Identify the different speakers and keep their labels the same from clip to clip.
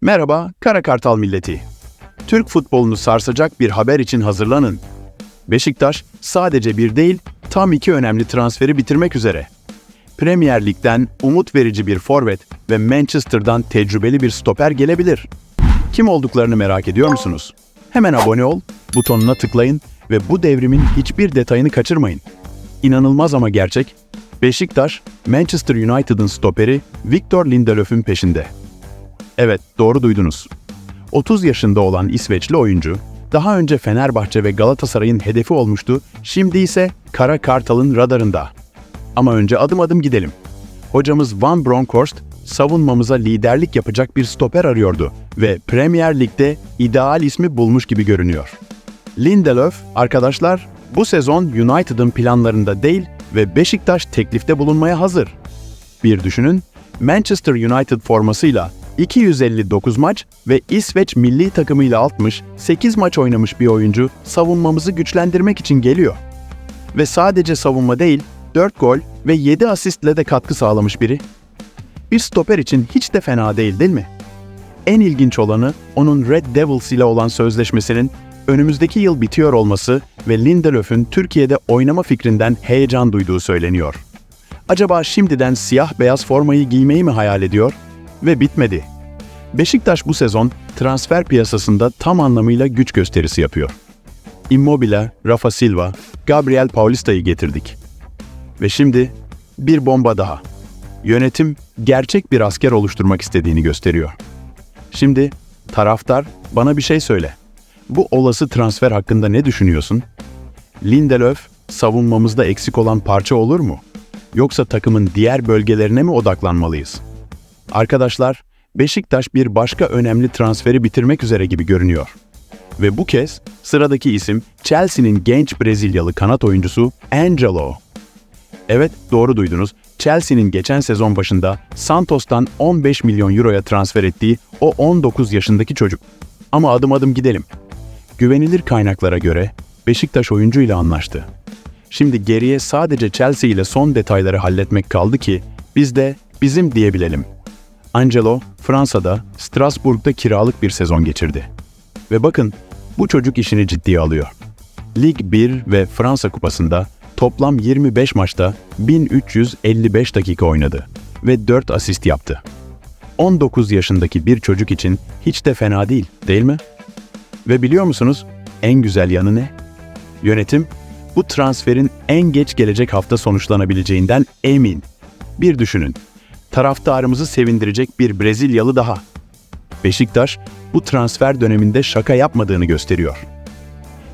Speaker 1: Merhaba Kara Kartal milleti. Türk futbolunu sarsacak bir haber için hazırlanın. Beşiktaş sadece bir değil, tam iki önemli transferi bitirmek üzere. Premier Lig'den umut verici bir forvet ve Manchester'dan tecrübeli bir stoper gelebilir. Kim olduklarını merak ediyor musunuz? Hemen abone ol, butonuna tıklayın ve bu devrimin hiçbir detayını kaçırmayın. İnanılmaz ama gerçek, Beşiktaş, Manchester United'ın stoperi Victor Lindelöf'ün peşinde. Evet, doğru duydunuz. 30 yaşında olan İsveçli oyuncu, daha önce Fenerbahçe ve Galatasaray'ın hedefi olmuştu, şimdi ise Kara Kartal'ın radarında. Ama önce adım adım gidelim. Hocamız Van Bronckhorst, savunmamıza liderlik yapacak bir stoper arıyordu ve Premier Lig'de ideal ismi bulmuş gibi görünüyor. Lindelöf, arkadaşlar, bu sezon United'ın planlarında değil ve Beşiktaş teklifte bulunmaya hazır. Bir düşünün, Manchester United formasıyla 259 maç ve İsveç milli takımıyla 60, 8 maç oynamış bir oyuncu savunmamızı güçlendirmek için geliyor. Ve sadece savunma değil, 4 gol ve 7 asistle de katkı sağlamış biri. Bir stoper için hiç de fena değil değil mi? En ilginç olanı onun Red Devils ile olan sözleşmesinin önümüzdeki yıl bitiyor olması ve Lindelöf'ün Türkiye'de oynama fikrinden heyecan duyduğu söyleniyor. Acaba şimdiden siyah beyaz formayı giymeyi mi hayal ediyor? Ve bitmedi. Beşiktaş bu sezon transfer piyasasında tam anlamıyla güç gösterisi yapıyor. Immobile, Rafa Silva, Gabriel Paulista'yı getirdik. Ve şimdi bir bomba daha. Yönetim gerçek bir asker oluşturmak istediğini gösteriyor. Şimdi taraftar bana bir şey söyle. Bu olası transfer hakkında ne düşünüyorsun? Lindelöf savunmamızda eksik olan parça olur mu? Yoksa takımın diğer bölgelerine mi odaklanmalıyız? Arkadaşlar, Beşiktaş bir başka önemli transferi bitirmek üzere gibi görünüyor. Ve bu kez sıradaki isim Chelsea'nin genç Brezilyalı kanat oyuncusu Angelo. Evet, doğru duydunuz. Chelsea'nin geçen sezon başında Santos'tan 15 milyon euroya transfer ettiği o 19 yaşındaki çocuk. Ama adım adım gidelim. Güvenilir kaynaklara göre Beşiktaş oyuncuyla anlaştı. Şimdi geriye sadece Chelsea ile son detayları halletmek kaldı ki biz de bizim diyebilelim. Angelo, Fransa'da, Strasbourg'da kiralık bir sezon geçirdi. Ve bakın, bu çocuk işini ciddiye alıyor. Lig 1 ve Fransa Kupası'nda toplam 25 maçta 1355 dakika oynadı ve 4 asist yaptı. 19 yaşındaki bir çocuk için hiç de fena değil, değil mi? Ve biliyor musunuz en güzel yanı ne? Yönetim bu transferin en geç gelecek hafta sonuçlanabileceğinden emin. Bir düşünün. Taraftarımızı sevindirecek bir Brezilyalı daha. Beşiktaş bu transfer döneminde şaka yapmadığını gösteriyor.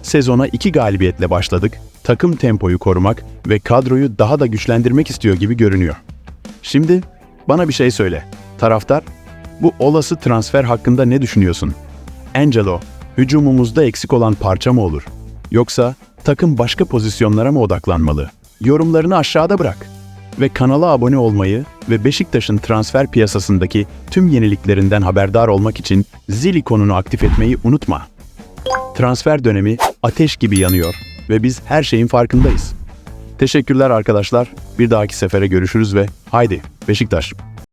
Speaker 1: Sezona iki galibiyetle başladık, takım tempoyu korumak ve kadroyu daha da güçlendirmek istiyor gibi görünüyor. Şimdi bana bir şey söyle. Taraftar, bu olası transfer hakkında ne düşünüyorsun? Angelo, hücumumuzda eksik olan parça mı olur? Yoksa takım başka pozisyonlara mı odaklanmalı? Yorumlarını aşağıda bırak. Ve kanala abone olmayı ve Beşiktaş'ın transfer piyasasındaki tüm yeniliklerinden haberdar olmak için zil ikonunu aktif etmeyi unutma. Transfer dönemi ateş gibi yanıyor ve biz her şeyin farkındayız. Teşekkürler arkadaşlar. Bir dahaki sefere görüşürüz ve haydi Beşiktaş.